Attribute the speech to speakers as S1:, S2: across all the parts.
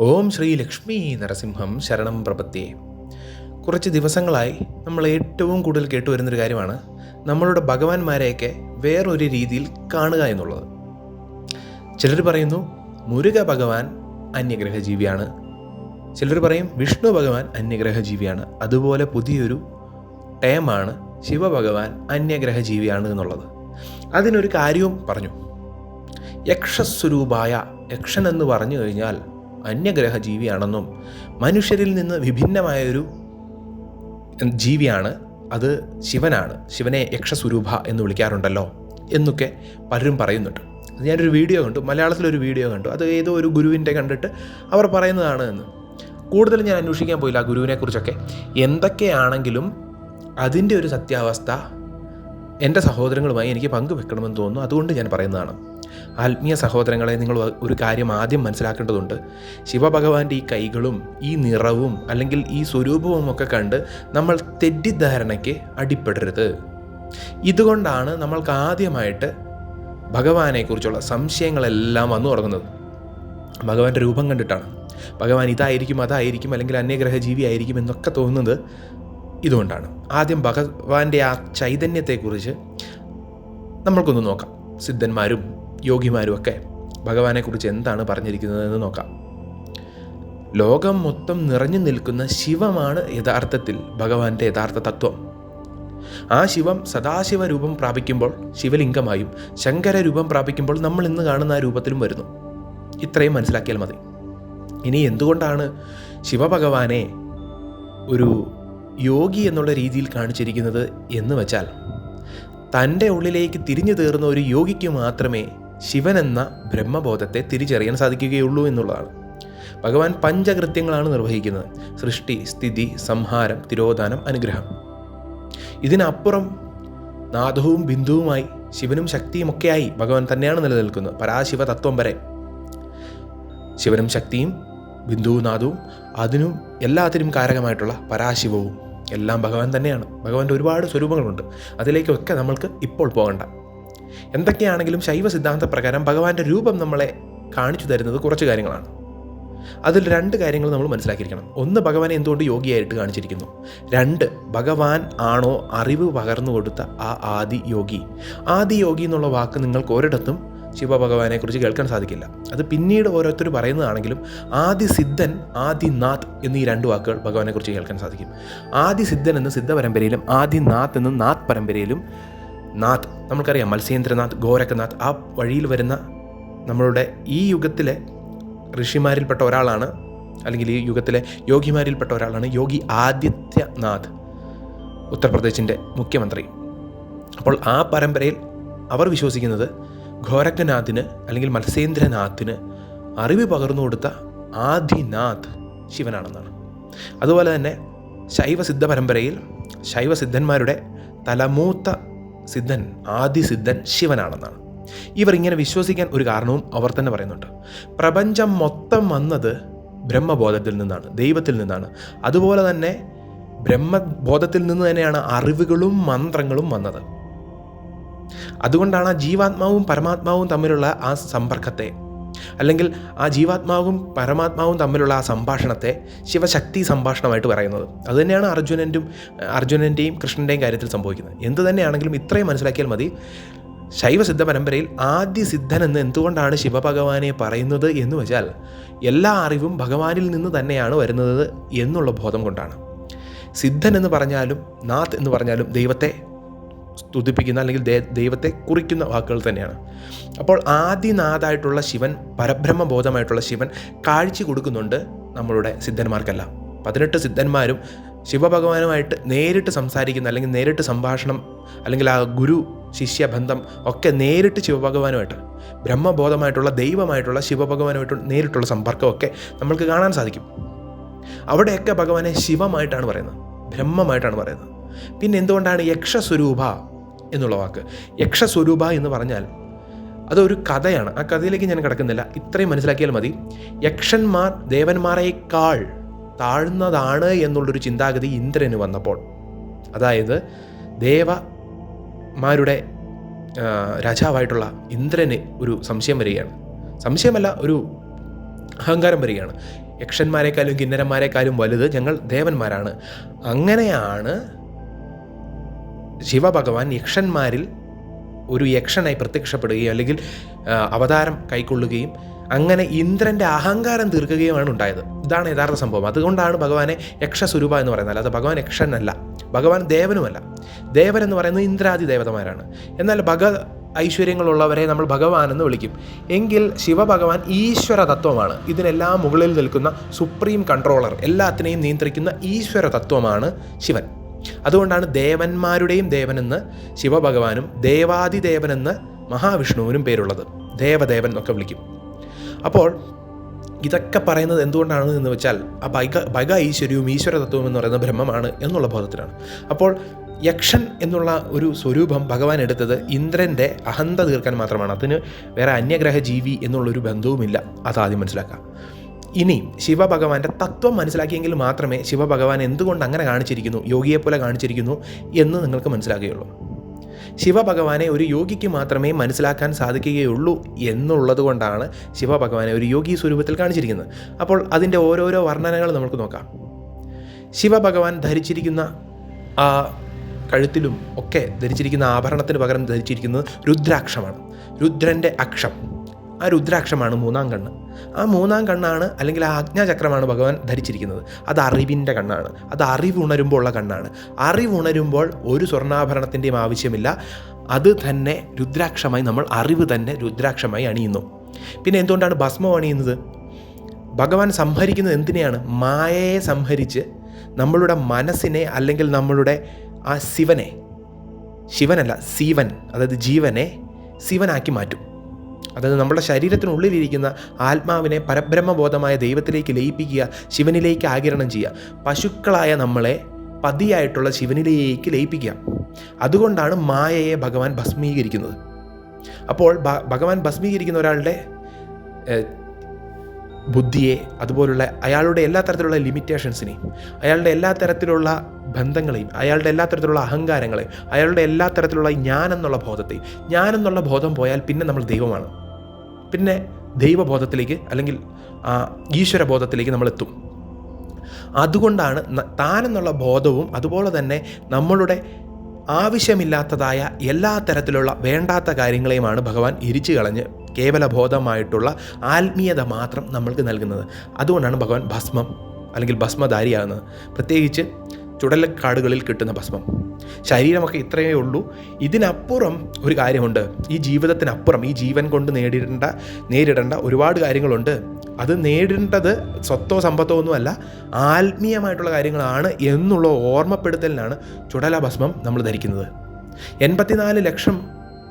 S1: ഓം ശ്രീ ലക്ഷ്മി നരസിംഹം ശരണം പ്രപത്തിയെ കുറച്ച് ദിവസങ്ങളായി നമ്മൾ ഏറ്റവും കൂടുതൽ കേട്ടുവരുന്നൊരു കാര്യമാണ് നമ്മളുടെ ഭഗവാന്മാരെയൊക്കെ വേറൊരു രീതിയിൽ കാണുക എന്നുള്ളത്. ചിലർ പറയുന്നു മുരുക ഭഗവാൻ അന്യഗ്രഹ ജീവിയാണ് ചിലർ പറയും വിഷ്ണു ഭഗവാൻ അന്യഗ്രഹ ജീവിയാണ് അതുപോലെ പുതിയൊരു ടേമാണ് ശിവഭഗവാൻ അന്യഗ്രഹ ജീവിയാണ് എന്നുള്ളത്. അതിനൊരു കാര്യവും പറഞ്ഞു. യക്ഷസ്വരൂപായ യക്ഷൻ എന്ന് പറഞ്ഞു കഴിഞ്ഞാൽ അന്യഗ്രഹ ജീവിയാണെന്നും മനുഷ്യരിൽ നിന്ന് വിഭിന്നമായൊരു ജീവിയാണ് അത് ശിവനാണ്. ശിവനെ യക്ഷസ്വരൂപ എന്ന് വിളിക്കാറുണ്ടല്ലോ എന്നൊക്കെ പലരും പറയുന്നുണ്ട്. ഞാനൊരു വീഡിയോ കണ്ടു മലയാളത്തിലൊരു വീഡിയോ കണ്ടു. അത് ഏതോ ഒരു ഗുരുവിന്റെ കണ്ടിട്ട് അവർ പറയുന്നതാണ് എന്ന്. കൂടുതൽ ഞാൻ അന്വേഷിക്കാൻ പോയില്ല ആ ഗുരുവിനെക്കുറിച്ചൊക്കെ. എന്തൊക്കെയാണെങ്കിലും അതിന്റെ ഒരു സത്യാവസ്ഥ എന്റെ സഹോദരങ്ങളുമായി എനിക്ക് പങ്കുവെക്കണമെന്ന് തോന്നുന്നു. അതുകൊണ്ട് ഞാൻ പറയുന്നതാണ്. ആത്മീയ സഹോദരങ്ങളെ നിങ്ങൾ ഒരു കാര്യം ആദ്യം മനസ്സിലാക്കേണ്ടതുണ്ട്. ശിവഭഗവാന്റെ ഈ കൈകളും ഈ നിറവും അല്ലെങ്കിൽ ഈ സ്വരൂപവും ഒക്കെ കണ്ട് നമ്മൾ തെറ്റിദ്ധാരണയ്ക്ക് അടിപ്പെടരുത് ഇതുകൊണ്ടാണ് നമ്മൾക്ക് ആദ്യമായിട്ട് ഭഗവാനെക്കുറിച്ചുള്ള സംശയങ്ങളെല്ലാം വന്നു തുടങ്ങുന്നത്. ഭഗവാന്റെ രൂപം കണ്ടിട്ടാണ്. ഭഗവാൻ ഇതായിരിക്കും അതായിരിക്കും അല്ലെങ്കിൽ അന്യഗ്രഹ ജീവി ആയിരിക്കും എന്നൊക്കെ തോന്നുന്നത് ഇതുകൊണ്ടാണ്. ആദ്യം ഭഗവാന്റെ ആ ചൈതന്യത്തെക്കുറിച്ച് നമ്മൾക്കൊന്ന് നോക്കാം. സിദ്ധന്മാരും യോഗിമാരും ഒക്കെ ഭഗവാനെക്കുറിച്ച് എന്താണ് പറഞ്ഞിരിക്കുന്നതെന്ന് നോക്കാം. ലോകം മൊത്തം നിറഞ്ഞു നിൽക്കുന്ന ശിവമാണ് യഥാർത്ഥത്തിൽ ഭഗവാന്റെ യഥാർത്ഥ തത്വം. ആ ശിവം സദാശിവ രൂപം പ്രാപിക്കുമ്പോൾ ശിവലിംഗമായും ശങ്കര രൂപം പ്രാപിക്കുമ്പോൾ നമ്മൾ ഇന്ന് കാണുന്ന ആ രൂപത്തിലും വരുന്നു. ഇത്രയും മനസ്സിലാക്കിയാൽ മതി. ഇനി എന്തുകൊണ്ടാണ് ശിവഭഗവാനെ ഒരു യോഗി എന്നുള്ള രീതിയിൽ കാണിച്ചിരിക്കുന്നത് എന്ന് വെച്ചാൽ തന്റെ ഉള്ളിലേക്ക് തിരിഞ്ഞു തീർന്ന ഒരു യോഗിക്ക് മാത്രമേ ശിവൻ എന്ന ബ്രഹ്മബോധത്തെ തിരിച്ചറിയാൻ സാധിക്കുകയുള്ളൂ എന്നുള്ളതാണ്. ഭഗവാൻ പഞ്ചകൃത്യങ്ങളാണ് നിർവഹിക്കുന്നത്. സൃഷ്ടി സ്ഥിതി സംഹാരം തിരോധാനം അനുഗ്രഹം. ഇതിനപ്പുറം നാദവും ബിന്ദുവുമായി ശിവനും ശക്തിയും ശക്തിയുമൊക്കെയായി ഭഗവാൻ തന്നെയാണ് നിലനിൽക്കുന്നത്. പരാശിവ തത്വം വരെ. ശിവനും ശക്തിയും ബിന്ദുവും നാദവും അതിനും എല്ലാത്തിനും കാരകമായിട്ടുള്ള പരാശിവവും എല്ലാം ഭഗവാൻ തന്നെയാണ്. ഭഗവാന്റെ ഒരുപാട് സ്വരൂപങ്ങളുണ്ട്. അതിലേക്കൊക്കെ നമ്മൾക്ക് ഇപ്പോൾ പോകണ്ട. എന്തൊക്കെയാണെങ്കിലും ശൈവ സിദ്ധാന്ത പ്രകാരം ഭഗവാന്റെ രൂപം നമ്മളെ കാണിച്ചു തരുന്നത് കുറച്ച് കാര്യങ്ങളാണ്. അതിൽ രണ്ട് കാര്യങ്ങൾ നമ്മൾ മനസ്സിലാക്കിയിരിക്കണം. ഒന്ന് ഭഗവാനെ എന്തുകൊണ്ട് യോഗിയായിട്ട് കാണിച്ചിരിക്കുന്നു? രണ്ട് ഭഗവാൻ ആണോ അറിവ് പകർന്നു കൊടുത്ത ആ ആദി യോഗി? ആദി യോഗി എന്നുള്ള വാക്ക് നിങ്ങൾക്ക് ഒരിടത്തും ശിവഭഗവാനെക്കുറിച്ച് കേൾക്കാൻ സാധിക്കില്ല. അത് പിന്നീട് ഓരോരുത്തർ പറയുന്നതാണെങ്കിലും ആദി സിദ്ധൻ ആദി നാഥ് എന്നീ രണ്ട് വാക്കുകൾ ഭഗവാനെക്കുറിച്ച് കേൾക്കാൻ സാധിക്കും. ആദി സിദ്ധൻ എന്ന് സിദ്ധ പരമ്പരയിലും ആദി നാഥ് എന്ന് നാഥ് പരമ്പരയിലും നാഥ് നമുക്കറിയാം മത്സ്യേന്ദ്രനാഥ് ഗോരഖനാഥ് ആ വഴിയിൽ വരുന്ന നമ്മളുടെ ഈ യുഗത്തിലെ ഋഷിമാരിൽപ്പെട്ട ഒരാളാണ് അല്ലെങ്കിൽ ഈ യുഗത്തിലെ യോഗിമാരിൽപ്പെട്ട ഒരാളാണ് യോഗി ആദിത്യനാഥ് ഉത്തർപ്രദേശിന്റെ മുഖ്യമന്ത്രി. അപ്പോൾ ആ പരമ്പരയിൽ അവർ വിശ്വസിക്കുന്നത് ഘോരക്കനാഥിന് അല്ലെങ്കിൽ മത്സ്യേന്ദ്രനാഥിന് അറിവ് പകർന്നു കൊടുത്ത ആദിനാഥ് ശിവനാണെന്നാണ്. അതുപോലെ തന്നെ ശൈവസിദ്ധ പരമ്പരയിൽ ശൈവസിദ്ധന്മാരുടെ തലമൂത്ത സിദ്ധൻ ആദി സിദ്ധൻ ശിവനാണെന്നാണ്. ഇവർ ഇങ്ങനെ വിശ്വസിക്കാൻ ഒരു കാരണവും അവർ തന്നെ പറയുന്നുണ്ട്. പ്രപഞ്ചം മൊത്തം വന്നത് ബ്രഹ്മബോധത്തിൽ നിന്നാണ് ദൈവത്തിൽ നിന്നാണ്. അതുപോലെ തന്നെ ബ്രഹ്മബോധത്തിൽ നിന്ന് തന്നെയാണ് അറിവുകളും മന്ത്രങ്ങളും വന്നത്. അതുകൊണ്ടാണ് ജീവാത്മാവും പരമാത്മാവും തമ്മിലുള്ള ആ സമ്പർക്കത്തെ അല്ലെങ്കിൽ ആ ജീവാത്മാവും പരമാത്മാവും തമ്മിലുള്ള ആ സംഭാഷണത്തെ ശിവശക്തി സംഭാഷണമായിട്ട് പറയുന്നത്. അതുതന്നെയാണ് അർജുനന്റെയും അർജുനന്റെയും കൃഷ്ണന്റെയും കാര്യത്തിൽ സംഭവിക്കുന്നത്. എന്ത് തന്നെയാണെങ്കിലും ഇത്രയും മനസ്സിലാക്കിയാൽ മതി. ശൈവസിദ്ധ പരമ്പരയിൽ ആദ്യ സിദ്ധൻ എന്ന് എന്തുകൊണ്ടാണ് ശിവഭഗവാനെ പറയുന്നത് എന്ന് വെച്ചാൽ എല്ലാ അറിവും ഭഗവാനിൽ നിന്ന് തന്നെയാണ് വരുന്നത് എന്നുള്ള ബോധം കൊണ്ടാണ്. സിദ്ധൻ എന്ന് പറഞ്ഞാലും നാഥ് എന്ന് പറഞ്ഞാലും ദൈവത്തെ സ്തുതിപ്പിക്കുന്ന അല്ലെങ്കിൽ ദൈവത്തെ കുറിക്കുന്ന വാക്കുകൾ തന്നെയാണ്. അപ്പോൾ ആദിനാഥായിട്ടുള്ള ശിവൻ പരബ്രഹ്മബോധമായിട്ടുള്ള ശിവൻ കാഴ്ച കൊടുക്കുന്നുണ്ട് നമ്മളുടെ സിദ്ധന്മാർക്കെല്ലാം. പതിനെട്ട് സിദ്ധന്മാരും ശിവഭഗവാനുമായിട്ട് നേരിട്ട് സംസാരിക്കുന്ന അല്ലെങ്കിൽ നേരിട്ട് സംഭാഷണം അല്ലെങ്കിൽ ആ ഗുരു ശിഷ്യ ബന്ധം ഒക്കെ നേരിട്ട് ശിവഭഗവാനുമായിട്ട് ബ്രഹ്മബോധമായിട്ടുള്ള ദൈവമായിട്ടുള്ള ശിവഭഗവാനുമായിട്ട് നേരിട്ടുള്ള സമ്പർക്കമൊക്കെ നമ്മൾക്ക് കാണാൻ സാധിക്കും. അവിടെയൊക്കെ ഭഗവാനെ ശിവമായിട്ടാണ് പറയുന്നത്. ബ്രഹ്മമായിട്ടാണ് പറയുന്നത്. പിന്നെ എന്തുകൊണ്ടാണ് യക്ഷസ്വരൂപ എന്നുള്ള വാക്ക്? യക്ഷസ്വരൂപ എന്ന് പറഞ്ഞാൽ അതൊരു കഥയാണ്. ആ കഥയിലേക്ക് ഞാൻ കിടക്കുന്നില്ല. ഇത്രയും മനസ്സിലാക്കിയാൽ മതി. യക്ഷന്മാർ ദേവന്മാരെക്കാൾ താഴ്ന്നതാണ് എന്നുള്ളൊരു ചിന്താഗതി ഇന്ദ്രന് വന്നപ്പോൾ. അതായത് ദേവമാരുടെ രാജാവായിട്ടുള്ള ഇന്ദ്രന് ഒരു സംശയം വരികയാണ്. സംശയമല്ല ഒരു അഹങ്കാരം വരികയാണ്. യക്ഷന്മാരെക്കാളും കിന്നരന്മാരെക്കാളും വലുത് ഞങ്ങൾ ദേവന്മാരാണ്. അങ്ങനെയാണ് ശിവഭഗവാൻ യക്ഷന്മാരിൽ ഒരു യക്ഷനായി പ്രത്യക്ഷപ്പെടുകയും അല്ലെങ്കിൽ അവതാരം കൈക്കൊള്ളുകയും അങ്ങനെ ഇന്ദ്രന്റെ അഹങ്കാരം തീർക്കുകയുമാണ് ഉണ്ടായത്. ഇതാണ് യഥാർത്ഥ സംഭവം. അതുകൊണ്ടാണ് ഭഗവാനെ യക്ഷസ്വരൂപ എന്ന് പറയുന്നത്. അല്ലാതെ ഭഗവാൻ യക്ഷനല്ല. ഭഗവാൻ ദേവനുമല്ല. ദേവൻ എന്ന് പറയുന്നത് ഇന്ദ്രാദി ദേവതമാരാണ്. എന്നാൽ ഭഗ ഐശ്വര്യങ്ങളുള്ളവരെ നമ്മൾ ഭഗവാൻ എന്ന് വിളിക്കും. എങ്കിൽ ശിവഭഗവാൻ ഈശ്വര തത്വമാണ്. ഇതിനെല്ലാം മുകളിൽ നിൽക്കുന്ന സുപ്രീം കൺട്രോളർ എല്ലാത്തിനെയും നിയന്ത്രിക്കുന്ന ഈശ്വര തത്വമാണ് ശിവൻ. അതുകൊണ്ടാണ് ദേവന്മാരുടെയും ദേവനെന്ന് ശിവഭഗവാനും ദേവാദിദേവനെന്ന് മഹാവിഷ്ണുവിനും പേരുള്ളത്. ദേവദേവൻ എന്നൊക്കെ വിളിക്കും. അപ്പോൾ ഇതൊക്കെ പറയുന്നത് എന്തുകൊണ്ടാണ് എന്ന് വെച്ചാൽ ആ ബൈക ബൈക ഈശ്വര്യവും ഈശ്വര തത്വവും എന്ന് പറയുന്ന ബ്രഹ്മമാണ് എന്നുള്ള ബോധത്തിലാണ്. അപ്പോൾ യക്ഷൻ എന്നുള്ള ഒരു സ്വരൂപം ഭഗവാൻ എടുത്തത് ഇന്ദ്രന്റെ അഹന്ത തീർക്കാൻ മാത്രമാണ്. അതിന് വേറെ അന്യഗ്രഹ ജീവി എന്നുള്ളൊരു ബന്ധവുമില്ല. അതാദ്യം മനസ്സിലാക്കുക. ഇനി ശിവഭഗവാന്റെ തത്വം മനസ്സിലാക്കിയെങ്കിൽ മാത്രമേ ശിവഭഗവാൻ എന്തുകൊണ്ട് അങ്ങനെ കാണിച്ചിരിക്കുന്നു യോഗിയെപ്പോലെ കാണിച്ചിരിക്കുന്നു എന്ന് നിങ്ങൾക്ക് മനസ്സിലാകുകയുള്ളൂ. ശിവഭഗവാനെ ഒരു യോഗിക്ക് മാത്രമേ മനസ്സിലാക്കാൻ സാധിക്കുകയുള്ളൂ എന്നുള്ളത് കൊണ്ടാണ് ശിവഭഗവാനെ ഒരു യോഗി സ്വരൂപത്തിൽ കാണിച്ചിരിക്കുന്നത്. അപ്പോൾ അതിന്റെ ഓരോരോ വർണനകൾ നമുക്ക് നോക്കാം. ശിവഭഗവാൻ ധരിച്ചിരിക്കുന്ന ആ കഴുത്തിലും ഒക്കെ ധരിച്ചിരിക്കുന്ന ആഭരണത്തിന് പകരം ധരിച്ചിരിക്കുന്നത് രുദ്രാക്ഷമാണ്. രുദ്രന്റെ അക്ഷം. ആ രുദ്രാക്ഷമാണ് മൂന്നാം കണ്ണ്. ആ മൂന്നാം കണ്ണാണ് അല്ലെങ്കിൽ ആ ആജ്ഞാചക്രമാണ് ഭഗവാൻ ധരിച്ചിരിക്കുന്നത്. അത് അറിവിന്റെ കണ്ണാണ്. അത് അറിവ് ഉണരുമ്പോൾ ഉള്ള കണ്ണാണ്. അറിവ് ഉണരുമ്പോൾ ഒരു സ്വർണാഭരണത്തിന്റെയും ആവശ്യമില്ല. അത് തന്നെ രുദ്രാക്ഷമായി നമ്മൾ അറിവ് തന്നെ രുദ്രാക്ഷമായി അണിയുന്നു. പിന്നെ എന്തുകൊണ്ടാണ് ഭസ്മം അണിയുന്നത്? ഭഗവാൻ സംഹരിക്കുന്നത് എന്തിനെയാണ്? മായയെ സംഹരിച്ച് നമ്മളുടെ മനസ്സിനെ അല്ലെങ്കിൽ നമ്മളുടെ ആ ശിവനെ ശിവനല്ല ശിവൻ അതായത് ജീവനെ ശിവനാക്കി മാറ്റും. അതായത് നമ്മുടെ ശരീരത്തിനുള്ളിലിരിക്കുന്ന ആത്മാവിനെ പരബ്രഹ്മബോധമായ ദൈവത്തിലേക്ക് ലയിപ്പിക്കുക ശിവനിലേക്ക് ആകിരണം ചെയ്യുക. പശുക്കളായ നമ്മളെ പതിയായിട്ടുള്ള ശിവനിലേക്ക് ലയിപ്പിക്കുക. അതുകൊണ്ടാണ് മായയെ ഭഗവാൻ ഭസ്മീകരിക്കുന്നത്. അപ്പോൾ ഭഗവാൻ ഭസ്മീകരിക്കുന്ന ഒരാളുടെ ബുദ്ധിയെ അതുപോലുള്ള അയാളുടെ എല്ലാ തരത്തിലുള്ള ലിമിറ്റേഷൻസിനെയും അയാളുടെ എല്ലാ തരത്തിലുള്ള ബന്ധങ്ങളെയും അയാളുടെ എല്ലാ തരത്തിലുള്ള അഹങ്കാരങ്ങളെയും അയാളുടെ എല്ലാ തരത്തിലുള്ള ഞാനെന്നുള്ള ബോധത്തെയും ഞാനെന്നുള്ള ബോധം പോയാൽ പിന്നെ നമ്മൾ ദൈവമാണ്. പിന്നെ ദൈവബോധത്തിലേക്ക് അല്ലെങ്കിൽ ഈശ്വരബോധത്തിലേക്ക് നമ്മൾ എത്തും അതുകൊണ്ടാണ് താനെന്നുള്ള ബോധവും അതുപോലെ തന്നെ നമ്മളുടെ ആവശ്യമില്ലാത്തതായ എല്ലാ തരത്തിലുള്ള വേണ്ടാത്ത കാര്യങ്ങളെയുമാണ് ഭഗവാൻ ഇരിച്ചു കളഞ്ഞ് കേവല ബോധമായിട്ടുള്ള ആത്മീയത മാത്രം നമ്മൾക്ക് നൽകുന്നത്. അതുകൊണ്ടാണ് ഭഗവാൻ ഭസ്മം അല്ലെങ്കിൽ ഭസ്മധാരിയാകുന്നത്. പ്രത്യേകിച്ച് ചുടലക്കാടുകളിൽ കിട്ടുന്ന ഭസ്മം. ശരീരമൊക്കെ ഇത്രയേ ഉള്ളൂ. ഇതിനപ്പുറം ഒരു കാര്യമുണ്ട്. ഈ ജീവിതത്തിനപ്പുറം ഈ ജീവൻ കൊണ്ട് നേരിടേണ്ട നേരിടേണ്ട ഒരുപാട് കാര്യങ്ങളുണ്ട്. അത് നേടേണ്ടത് സ്വത്തോ സമ്പത്തോ ഒന്നുമല്ല ആത്മീയമായിട്ടുള്ള കാര്യങ്ങളാണ് എന്നുള്ള ഓർമ്മപ്പെടുത്തലിനാണ് ചുടല ഭസ്മം നമ്മൾ ധരിക്കുന്നത്. എൺപത്തിനാല് ലക്ഷം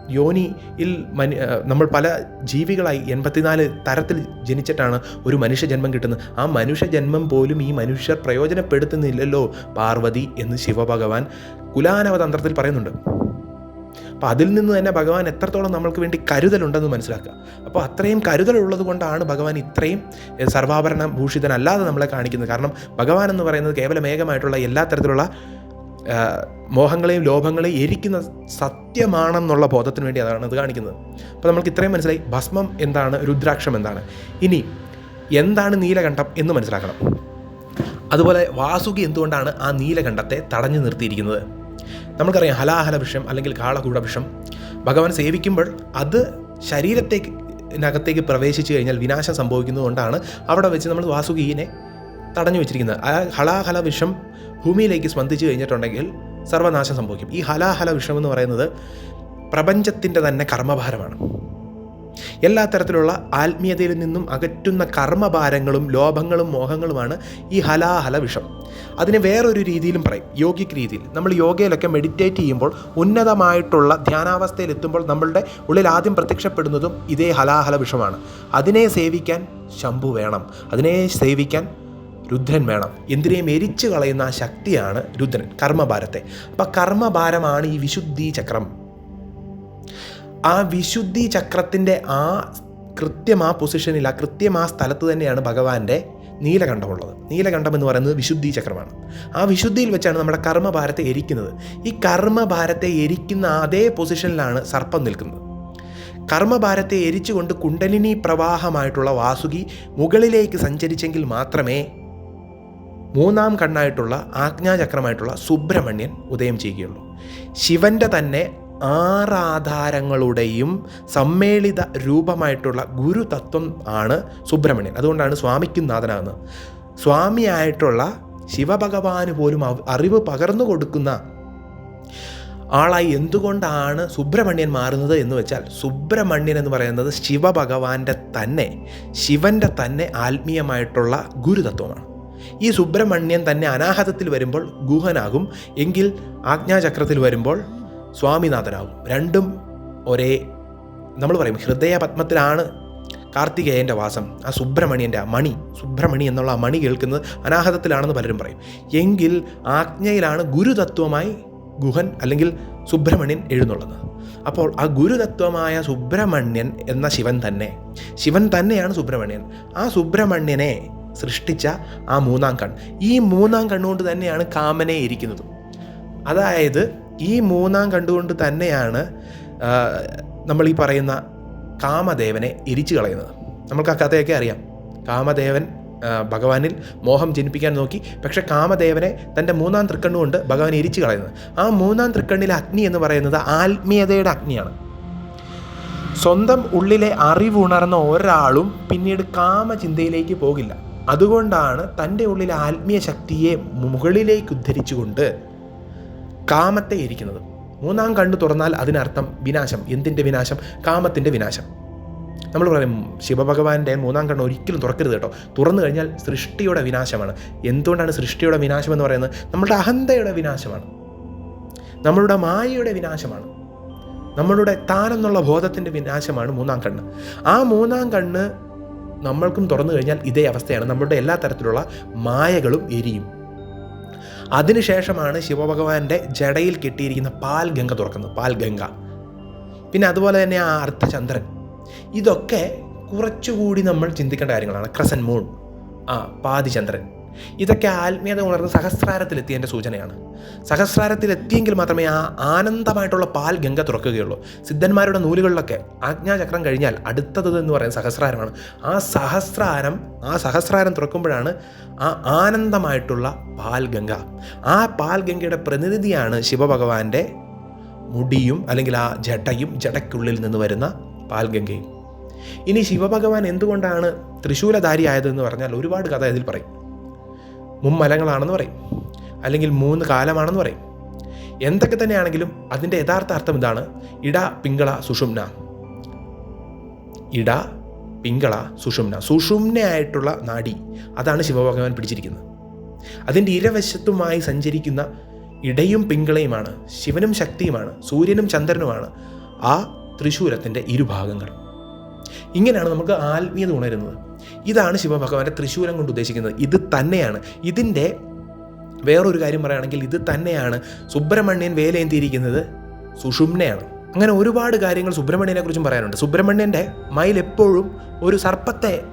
S1: യോനിയിൽ മനു നമ്മൾ പല ജീവികളായി എൺപത്തിനാല് തരത്തിൽ ജനിച്ചിട്ടാണ് ഒരു മനുഷ്യജന്മം കിട്ടുന്നത്. ആ മനുഷ്യജന്മം പോലും ഈ മനുഷ്യർ പ്രയോജനപ്പെടുത്തുന്നില്ലല്ലോ പാർവതി എന്ന് ശിവഭഗവാൻ കുലാനവതന്ത്രത്തിൽ പറയുന്നുണ്ട്. അപ്പോൾ അതിൽ നിന്ന് തന്നെ ഭഗവാൻ എത്രത്തോളം നമ്മൾക്ക് വേണ്ടി കരുതലുണ്ടെന്ന് മനസ്സിലാക്കുക. അപ്പോൾ അത്രയും കരുതലുള്ളത് കൊണ്ടാണ് ഭഗവാൻ ഇത്രയും സർവാഭരണ ഭൂഷിതനല്ലാതെ നമ്മളെ കാണിക്കുന്നത്. കാരണം ഭഗവാൻ എന്ന് പറയുന്നത് കേവലം ഏകമായിട്ടുള്ള എല്ലാ തരത്തിലുള്ള മോഹങ്ങളെയും ലോഭങ്ങളെയും എരിക്കുന്ന സത്യമാണെന്നുള്ള ബോധത്തിന് വേണ്ടി അതാണ് ഇത് കാണിക്കുന്നത്. അപ്പോൾ നമ്മൾക്ക് ഇത്രയും മനസ്സിലായി ഭസ്മം എന്താണ് രുദ്രാക്ഷം എന്താണ്. ഇനി എന്താണ് നീലകണ്ഠം എന്ന് മനസ്സിലാക്കണം. അതുപോലെ വാസുകി എന്തുകൊണ്ടാണ് ആ നീലകണ്ഠത്തെ തടഞ്ഞു നിർത്തിയിരിക്കുന്നത്? നമുക്കറിയാം ഹലാഹല വിഷം അല്ലെങ്കിൽ കാളകൂട വിഷം ഭഗവാൻ സേവിക്കുമ്പോൾ അത് ശരീരത്തേക്ക് നകത്തേക്ക് പ്രവേശിച്ചു കഴിഞ്ഞാൽ വിനാശം സംഭവിക്കുന്നതുകൊണ്ടാണ് അവിടെ വെച്ച് നമ്മൾ വാസുകിയെ തടഞ്ഞു വെച്ചിരിക്കുന്നത്. ആ ഹലാഹല വിഷം ഭൂമിയിലേക്ക് സ്പന്ദിച്ചു കഴിഞ്ഞിട്ടുണ്ടെങ്കിൽ സർവനാശം സംഭവിക്കും. ഈ ഹലാഹല വിഷം എന്ന് പറയുന്നത് പ്രപഞ്ചത്തിന്റെ തന്നെ കർമ്മഭാരമാണ്. എല്ലാ തരത്തിലുള്ള ആത്മീയതയിൽ നിന്നും അകറ്റുന്ന കർമ്മഭാരങ്ങളും ലോഭങ്ങളും മോഹങ്ങളുമാണ് ഈ ഹലാഹല വിഷം. അതിനെ വേറൊരു രീതിയിലും പറയും യോഗിക് രീതിയിൽ. നമ്മൾ യോഗയിലൊക്കെ മെഡിറ്റേറ്റ് ചെയ്യുമ്പോൾ ഉന്നതമായിട്ടുള്ള ധ്യാനാവസ്ഥയിൽ എത്തുമ്പോൾ നമ്മളുടെ ഉള്ളിൽ ആദ്യം പ്രത്യക്ഷപ്പെടുന്നതും ഇതേ ഹലാഹല വിഷമാണ്. അതിനെ സേവിക്കാൻ ശംഭു വേണം. അതിനെ സേവിക്കാൻ രുദ്രൻ വേണം. എന്തിനേയും എരിച്ചു കളയുന്ന ആ ശക്തിയാണ് രുദ്രൻ കർമ്മഭാരത്തെ. അപ്പം കർമ്മഭാരമാണ് ഈ വിശുദ്ധി ചക്രം. ആ വിശുദ്ധി ചക്രത്തിന്റെ ആ കൃത്യം ആ പൊസിഷനിൽ ആ കൃത്യം ആ സ്ഥലത്ത് തന്നെയാണ് ഭഗവാന്റെ നീലകണ്ഠമുള്ളത്. നീലകണ്ഠം എന്ന് പറയുന്നത് വിശുദ്ധി ചക്രമാണ്. ആ വിശുദ്ധിയിൽ വെച്ചാണ് നമ്മുടെ കർമ്മഭാരത്തെ എരിക്കുന്നത്. ഈ കർമ്മഭാരത്തെ എരിക്കുന്ന അതേ പൊസിഷനിലാണ് സർപ്പം നിൽക്കുന്നത്. കർമ്മഭാരത്തെ എരിച്ചുകൊണ്ട് കുണ്ടലിനി പ്രവാഹമായിട്ടുള്ള വാസുകി മുകളിലേക്ക് സഞ്ചരിച്ചെങ്കിൽ മാത്രമേ മൂന്നാം കണ്ണായിട്ടുള്ള ആജ്ഞാചക്രമായിട്ടുള്ള സുബ്രഹ്മണ്യൻ ഉദയം ചെയ്യുകയുള്ളൂ. ശിവന്റെ തന്നെ ആറാധാരങ്ങളുടെയും സമ്മേളിത രൂപമായിട്ടുള്ള ഗുരുതത്വം ആണ് സുബ്രഹ്മണ്യൻ. അതുകൊണ്ടാണ് സ്വാമിക്കും നാഥനാകുന്നത്. സ്വാമിയായിട്ടുള്ള ശിവഭഗവാന് പോലും അറിവ് പകർന്നു കൊടുക്കുന്ന ആളായി എന്തുകൊണ്ടാണ് സുബ്രഹ്മണ്യൻ മാറുന്നത് എന്ന് വെച്ചാൽ സുബ്രഹ്മണ്യൻ എന്ന് പറയുന്നത് ശിവഭഗവാന്റെ തന്നെ ശിവന്റെ തന്നെ ആത്മീയമായിട്ടുള്ള ഗുരുതത്വമാണ്. ഈ സുബ്രഹ്മണ്യൻ തന്നെ അനാഹതത്തിൽ വരുമ്പോൾ ഗുഹനാകും. എങ്കിൽ ആജ്ഞാചക്രത്തിൽ വരുമ്പോൾ സ്വാമിനാഥനാകും. രണ്ടും ഒരേ നമ്മൾ പറയും ഹൃദയപത്മത്തിലാണ് കാർത്തികേയന്റെ വാസം ആ സുബ്രഹ്മണ്യന്റെ ആ മണി സുബ്രഹ്മണി എന്നുള്ള ആ മണി കേൾക്കുന്നത് അനാഹതത്തിലാണെന്ന് പലരും പറയും. എങ്കിൽ ആജ്ഞയിലാണ് ഗുരുതത്വമായി ഗുഹൻ അല്ലെങ്കിൽ സുബ്രഹ്മണ്യൻ എഴുന്നുള്ളത് അപ്പോൾ ആ ഗുരുതത്വമായ സുബ്രഹ്മണ്യൻ എന്ന ശിവൻ തന്നെ ശിവൻ തന്നെയാണ് സുബ്രഹ്മണ്യൻ. ആ സുബ്രഹ്മണ്യനെ സൃഷ്ടിച്ച ആ മൂന്നാം കണ്ണ്. ഈ മൂന്നാം കണ്ണുകൊണ്ട് തന്നെയാണ് കാമനെ ഇരിക്കുന്നത്. അതായത് ഈ മൂന്നാം കണ്ടുകൊണ്ട് തന്നെയാണ് നമ്മൾ ഈ പറയുന്ന കാമദേവനെ എരിച്ചു കളയുന്നത്. നമ്മൾക്ക് ആ കഥയൊക്കെ അറിയാം. കാമദേവൻ ഭഗവാനിൽ മോഹം ജനിപ്പിക്കാൻ നോക്കി. പക്ഷേ കാമദേവനെ തന്റെ മൂന്നാം തൃക്കണ്ണുകൊണ്ട് ഭഗവാൻ എരിച്ചു കളയുന്നത്. ആ മൂന്നാം തൃക്കണ്ണിലെ അഗ്നി എന്ന് പറയുന്നത് ആത്മീയതയുടെ അഗ്നിയാണ്. സ്വന്തം ഉള്ളിലെ അറിവുണർന്ന ഒരാളും പിന്നീട് കാമചിന്തയിലേക്ക് പോകില്ല. അതുകൊണ്ടാണ് തന്റെ ഉള്ളിൽ ആത്മീയ ശക്തിയെ മുകളിലേക്ക് ഉദ്ധരിച്ചുകൊണ്ട് കാമത്തെ ഇരിക്കുന്നത് മൂന്നാം കണ്ണ് തുറന്നാൽ അതിനർത്ഥം വിനാശം. എന്തിന്റെ വിനാശം? കാമത്തിന്റെ വിനാശം. നമ്മൾ പറയും ശിവഭഗവാന്റെ മൂന്നാം കണ്ണ് ഒരിക്കലും തുറക്കരുത് കേട്ടോ. തുറന്നു കഴിഞ്ഞാൽ സൃഷ്ടിയുടെ വിനാശമാണ്. എന്തുകൊണ്ടാണ് സൃഷ്ടിയുടെ വിനാശം എന്ന് പറയുന്നത്? നമ്മളുടെ അഹന്തയുടെ വിനാശമാണ്. നമ്മളുടെ മായയുടെ വിനാശമാണ്. നമ്മളുടെ താനെന്നുള്ള ബോധത്തിന്റെ വിനാശമാണ് മൂന്നാം കണ്ണ്. ആ മൂന്നാം കണ്ണ് നമ്മൾക്കും തുറന്നു കഴിഞ്ഞാൽ ഇതേ അവസ്ഥയാണ്. നമ്മളുടെ എല്ലാ തരത്തിലുള്ള മായകളും എരിയും. അതിനുശേഷമാണ് ശിവഭഗവാന്റെ ജടയിൽ കെട്ടിയിരിക്കുന്ന പാൽ ഗംഗ തുറക്കുന്നത്. പാൽ ഗംഗ പിന്നെ അതുപോലെ തന്നെ ആ അർദ്ധചന്ദ്രൻ. ഇതൊക്കെ കുറച്ചുകൂടി നമ്മൾ ചിന്തിക്കേണ്ട കാര്യങ്ങളാണ്. ക്രസൻ മൂൺ ആ പാതിചന്ദ്രൻ. ഇതൊക്കെ ആത്മീയത ഉണർന്ന് സഹസ്രാരത്തിലെത്തിയതിന്റെ സൂചനയാണ്. സഹസ്രാരത്തിലെത്തിയെങ്കിൽ മാത്രമേ ആ ആനന്ദമായിട്ടുള്ള പാൽ ഗംഗ തുറക്കുകയുള്ളൂ. സിദ്ധന്മാരുടെ നൂലുകളിലൊക്കെ ആജ്ഞാചക്രം കഴിഞ്ഞാൽ അടുത്തത് എന്ന് പറയുന്നത് സഹസ്രാരമാണ്. ആ സഹസ്രാരം ആ സഹസ്രാരം തുറക്കുമ്പോഴാണ് ആ ആനന്ദമായിട്ടുള്ള പാൽ ഗംഗ. ആ പാൽ ഗംഗയുടെ പ്രതിനിധിയാണ് ശിവഭഗവാന്റെ മുടിയും അല്ലെങ്കിൽ ആ ജടയും ജടയ്ക്കുള്ളിൽ നിന്ന് വരുന്ന പാൽ പാൽഗംഗയും ഇനി ശിവഭഗവാൻ എന്തുകൊണ്ടാണ് തൃശൂലധാരിയായതെന്ന് പറഞ്ഞാൽ ഒരുപാട് കഥ ഇതിൽ പറയും. മുമ്മലങ്ങളാണെന്ന് പറയും. അല്ലെങ്കിൽ മൂന്ന് കാലമാണെന്ന് പറയും. എന്തൊക്കെ തന്നെയാണെങ്കിലും അതിന്റെ യഥാർത്ഥ അർത്ഥം ഇതാണ്. ഇട പിങ്കള സുഷുമ്ന. ഇട പിങ്കള സുഷുമ്ന. സുഷുമ്നയായിട്ടുള്ള നാഡി അതാണ് ശിവഭഗവാൻ പിടിച്ചിരിക്കുന്നത്. അതിന്റെ ഇരവശത്തുമായി സഞ്ചരിക്കുന്ന ഇടയും പിങ്കളയുമാണ്. ശിവനും ശക്തിയുമാണ്. സൂര്യനും ചന്ദ്രനുമാണ് ആ തൃശൂലത്തിന്റെ ഇരുഭാഗങ്ങൾ. ഇങ്ങനെയാണ് നമുക്ക് ആത്മീയത ഉണരുന്നത്. ഇതാണ് ശിവഭഗവാന്റെ തൃശൂലം കൊണ്ട് ഉദ്ദേശിക്കുന്നത്. ഇത് തന്നെയാണ്. ഇതിന്റെ വേറൊരു കാര്യം പറയുകയാണെങ്കിൽ ഇത് തന്നെയാണ് സുബ്രഹ്മണ്യൻ വേലേന്തിയിരിക്കുന്നത് സുഷുമ്നയാണ്. അങ്ങനെ ഒരുപാട് കാര്യങ്ങൾ സുബ്രഹ്മണ്യനെ കുറിച്ചും പറയാനുണ്ട്. സുബ്രഹ്മണ്യന്റെ മയിൽ എപ്പോഴും ഒരു സർപ്പത്തെ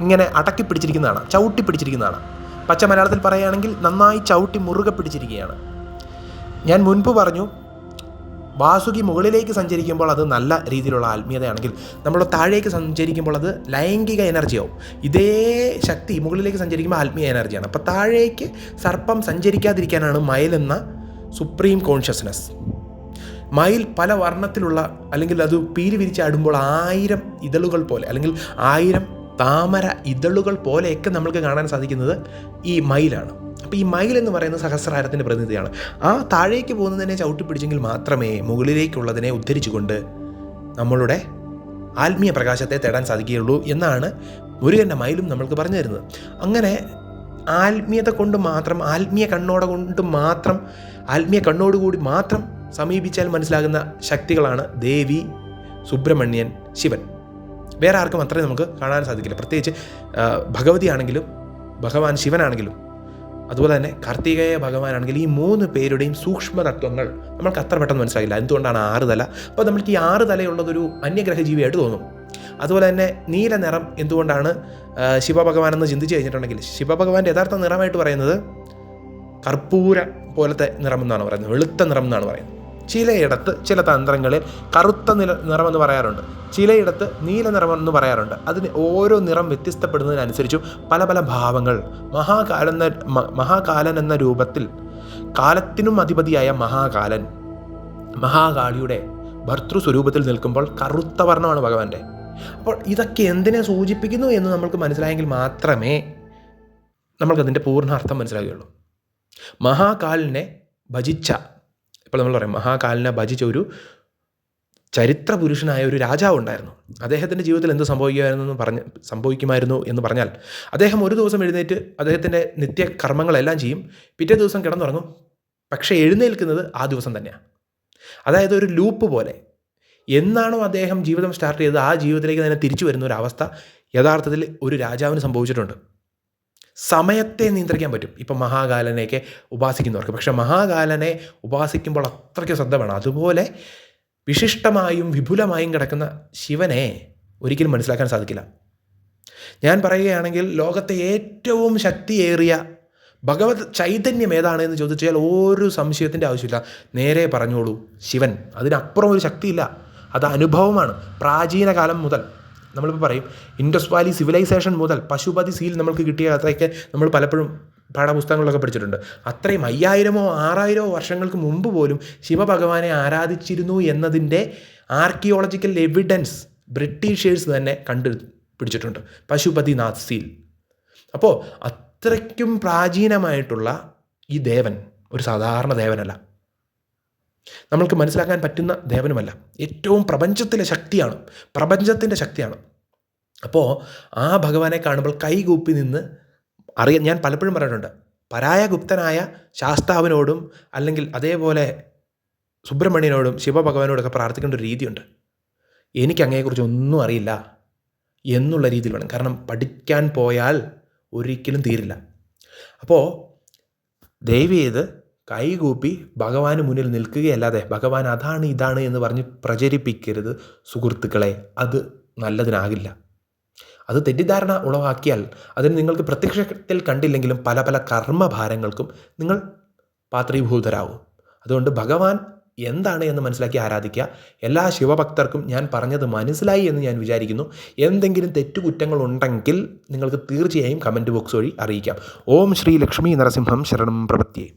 S1: ഇങ്ങനെ അടക്കി പിടിച്ചിരിക്കുന്നതാണ് ചവിട്ടി പിടിച്ചിരിക്കുന്നതാണ്. പച്ച മലയാളത്തിൽ പറയുകയാണെങ്കിൽ നന്നായി ചവിട്ടി മുറുകെ പിടിച്ചിരിക്കുകയാണ്. ഞാൻ മുൻപ് പറഞ്ഞു വാസുകി മുകളിലേക്ക് സഞ്ചരിക്കുമ്പോൾ അത് നല്ല രീതിയിലുള്ള ആത്മീയതയാണെങ്കിൽ നമ്മൾ താഴേക്ക് സഞ്ചരിക്കുമ്പോൾ അത് ലൈംഗിക എനർജിയാവും. ഇതേ ശക്തി മുകളിലേക്ക് സഞ്ചരിക്കുമ്പോൾ ആത്മീയ എനർജിയാണ്. അപ്പോൾ താഴേക്ക് സർപ്പം സഞ്ചരിക്കാതിരിക്കാനാണ് മയിലെന്ന സുപ്രീം കോൺഷ്യസ്നസ്. മയിൽ പല വർണത്തിലുള്ള അല്ലെങ്കിൽ അത് പീലി വിരിച്ചാടുമ്പോൾ ആയിരം ഇതളുകൾ പോലെ അല്ലെങ്കിൽ ആയിരം താമര ഇതളുകൾ പോലെയൊക്കെ നമുക്ക് കാണാൻ സാധിക്കുന്നത് ഈ മയിലാണ്. അപ്പോൾ ഈ മയിൽ എന്ന് പറയുന്ന സഹസ്രാരത്തിന്റെ പ്രതിനിധിയാണ്. ആ താഴേക്ക് പോകുന്നതിനെ ചവിട്ടി പിടിച്ചെങ്കിൽ മാത്രമേ മുകളിലേക്കുള്ളതിനെ ഉദ്ധരിച്ചുകൊണ്ട് നമ്മളുടെ ആത്മീയ പ്രകാശത്തെ തേടാൻ സാധിക്കുകയുള്ളൂ എന്നാണ് മുരുകന്റെ മയിലും നമ്മൾക്ക് പറഞ്ഞു തരുന്നത്. അങ്ങനെ ആത്മീയത കൊണ്ട് മാത്രം ആത്മീയ കണ്ണോടെ കൊണ്ട് മാത്രം ആത്മീയ കണ്ണോടുകൂടി മാത്രം സമീപിച്ചാൽ മനസ്സിലാകുന്ന ശക്തികളാണ് ദേവി സുബ്രഹ്മണ്യൻ ശിവൻ. വേറെ ആർക്കും അത്രയും നമുക്ക് കാണാൻ സാധിക്കില്ല. പ്രത്യേകിച്ച് ഭഗവതി ആണെങ്കിലും ഭഗവാൻ ശിവനാണെങ്കിലും അതുപോലെ തന്നെ കാർത്തികേയ ഭഗവാനാണെങ്കിൽ ഈ മൂന്ന് പേരുടെയും സൂക്ഷ്മ തത്വങ്ങൾ നമ്മൾക്ക് അത്ര പെട്ടെന്ന് മനസ്സിലാകില്ല എന്തുകൊണ്ടാണ് ആറ് തല? അപ്പോൾ നമ്മൾക്ക് ഈ ആറ് തലയുള്ളതൊരു അന്യഗ്രഹ ജീവിയായിട്ട് തോന്നും. അതുപോലെ തന്നെ നീല നിറം എന്തുകൊണ്ടാണ് ശിവഭഗവാൻ എന്ന് ചിന്തിച്ച് കഴിഞ്ഞിട്ടുണ്ടെങ്കിൽ ശിവഭഗവാന്റെ യഥാർത്ഥ നിറമായിട്ട് പറയുന്നത് കർപ്പൂര പോലത്തെ നിറം എന്നാണ് പറയുന്നത് വെളുത്ത നിറം എന്നാണ് പറയുന്നത്. ചിലയിടത്ത് ചില തന്ത്രങ്ങളിൽ കറുത്ത നില നിറമെന്ന് പറയാറുണ്ട്. ചിലയിടത്ത് നീല നിറമെന്ന് പറയാറുണ്ട്. അതിന് ഓരോ നിറം വ്യത്യസ്തപ്പെടുന്നതിനനുസരിച്ചും പല പല ഭാവങ്ങൾ. മഹാകാലൻ മഹാകാലൻ എന്ന രൂപത്തിൽ കാലത്തിനും അധിപതിയായ മഹാകാലൻ മഹാകാളിയുടെ ഭർത്തൃ സ്വരൂപത്തിൽ നിൽക്കുമ്പോൾ കറുത്ത വർണമാണ് ഭഗവാന്റെ. അപ്പോൾ ഇതൊക്കെ എന്തിനെ സൂചിപ്പിക്കുന്നു എന്ന് നമുക്ക് മനസ്സിലായെങ്കിൽ മാത്രമേ നമ്മൾക്കതിന്റെ പൂർണാർത്ഥം മനസ്സിലാകുകയുള്ളൂ മഹാകാലിനെ ഭജിച്ച ഇപ്പോൾ നമ്മൾ പറയും മഹാകാലിനെ ഭജിച്ച ഒരു ചരിത്ര പുരുഷനായ ഒരു രാജാവ് ഉണ്ടായിരുന്നു. അദ്ദേഹത്തിന്റെ ജീവിതത്തിൽ എന്ത് സംഭവിക്കുമായിരുന്നു എന്ന് പറഞ്ഞ് സംഭവിക്കുമായിരുന്നു എന്ന് പറഞ്ഞാൽ അദ്ദേഹം ഒരു ദിവസം എഴുന്നേറ്റ് അദ്ദേഹത്തിന്റെ നിത്യ കർമ്മങ്ങളെല്ലാം ചെയ്യും. പിറ്റേ ദിവസം കിടന്നുറങ്ങും. പക്ഷേ എഴുന്നേൽക്കുന്നത് ആ ദിവസം തന്നെയാണ് അതായത് ഒരു ലൂപ്പ് പോലെ. എന്നാണോ അദ്ദേഹം ജീവിതം സ്റ്റാർട്ട് ചെയ്തത്? ആ ജീവിതത്തിലേക്ക് തന്നെ തിരിച്ചു വരുന്ന ഒരു അവസ്ഥ യഥാർത്ഥത്തിൽ ഒരു രാജാവിന് സംഭവിച്ചിട്ടുണ്ട്. സമയത്തെ നിയന്ത്രിക്കാൻ പറ്റും. ഇപ്പം മഹാകാലനെയൊക്കെ ഉപാസിക്കുന്നവർക്ക്. പക്ഷെ മഹാകാലനെ ഉപാസിക്കുമ്പോൾ അത്രയ്ക്ക് ശ്രദ്ധ വേണം. അതുപോലെ വിശിഷ്ടമായും വിപുലമായും കിടക്കുന്ന ശിവനെ ഒരിക്കലും മനസ്സിലാക്കാൻ സാധിക്കില്ല. ഞാൻ പറയുകയാണെങ്കിൽ ലോകത്തെ ഏറ്റവും ശക്തിയേറിയ ഭഗവത് ചൈതന്യം ഏതാണ് എന്ന് ചോദിച്ചാൽ ഒരു സംശയത്തിന്റെ ആവശ്യമില്ല. നേരെ പറഞ്ഞോളൂ ശിവൻ. അതിനപ്പുറം ഒരു ശക്തിയില്ല. അത് അനുഭവമാണ്. പ്രാചീന കാലം മുതൽ. നമ്മളിപ്പോൾ പറയും ഇൻഡസ് വാലി സിവിലൈസേഷൻ മുതൽ പശുപതി സീൽ നമുക്ക് കിട്ടിയ അത്രയൊക്കെ നമ്മൾ പലപ്പോഴും പാഠപുസ്തകങ്ങളിലൊക്കെ പഠിച്ചിട്ടുണ്ട്. അത്രയും അയ്യായിരമോ ആറായിരമോ വർഷങ്ങൾക്ക് മുമ്പ് പോലും ശിവഭഗവാനെ ആരാധിച്ചിരുന്നു എന്നതിന്റെ ആർക്കിയോളജിക്കൽ എവിഡൻസ് ബ്രിട്ടീഷേഴ്സ് തന്നെ കണ്ടു പിടിച്ചിട്ടുണ്ട് പശുപതിനാഥ് സീൽ അപ്പോൾ അത്രയ്ക്കും പ്രാചീനമായിട്ടുള്ള ഈ ദേവൻ ഒരു സാധാരണ ദേവനല്ല. നമ്മൾക്ക് മനസ്സിലാക്കാൻ പറ്റുന്ന ദേവനുമല്ല. ഏറ്റവും പ്രപഞ്ചത്തിലെ ശക്തിയാണ്. പ്രപഞ്ചത്തിന്റെ ശക്തിയാണ്. അപ്പോൾ ആ ഭഗവാനെ കാണുമ്പോൾ കൈകൂപ്പി നിന്ന് അറിയാൻ ഞാൻ പലപ്പോഴും പറഞ്ഞിട്ടുണ്ട് പരായഗുപ്തനായ ശാസ്താവിനോടും അല്ലെങ്കിൽ അതേപോലെ സുബ്രഹ്മണ്യനോടും ശിവഭഗവാനോടൊക്കെ പ്രാർത്ഥിക്കേണ്ട ഒരു രീതിയുണ്ട്. എനിക്ക് അങ്ങയെക്കുറിച്ച് ഒന്നും അറിയില്ല എന്നുള്ള രീതിയിൽ വേണം. കാരണം പഠിക്കാൻ പോയാൽ ഒരിക്കലും തീരില്ല. അപ്പോൾ ദയവ് ചെയ്ത് കൈകൂപ്പി ഭഗവാന് മുന്നിൽ നിൽക്കുകയല്ലാതെ ഭഗവാൻ അതാണ് ഇതാണ് എന്ന് പറഞ്ഞ് പ്രചരിപ്പിക്കരുത് സുഹൃത്തുക്കളെ. അത് നല്ലതിനാകില്ല. അത് തെറ്റിദ്ധാരണ ഉളവാക്കിയാൽ അതിന് നിങ്ങൾക്ക് പ്രത്യക്ഷത്തിൽ കണ്ടില്ലെങ്കിലും പല പല കർമ്മഭാരങ്ങൾക്കും നിങ്ങൾ പാത്രീഭൂതരാകും അതുകൊണ്ട് ഭഗവാൻ എന്താണ് എന്ന് മനസ്സിലാക്കി ആരാധിക്കുക? എല്ലാ ശിവഭക്തർക്കും ഞാൻ പറഞ്ഞത് മനസ്സിലായി എന്ന് ഞാൻ വിചാരിക്കുന്നു. എന്തെങ്കിലും തെറ്റുകുറ്റങ്ങൾ ഉണ്ടെങ്കിൽ നിങ്ങൾക്ക് തീർച്ചയായും കമന്റ് ബോക്സ് വഴി അറിയിക്കാം. ഓം ശ്രീ ലക്ഷ്മി നരസിംഹം ശരണം പ്രപത്യേ.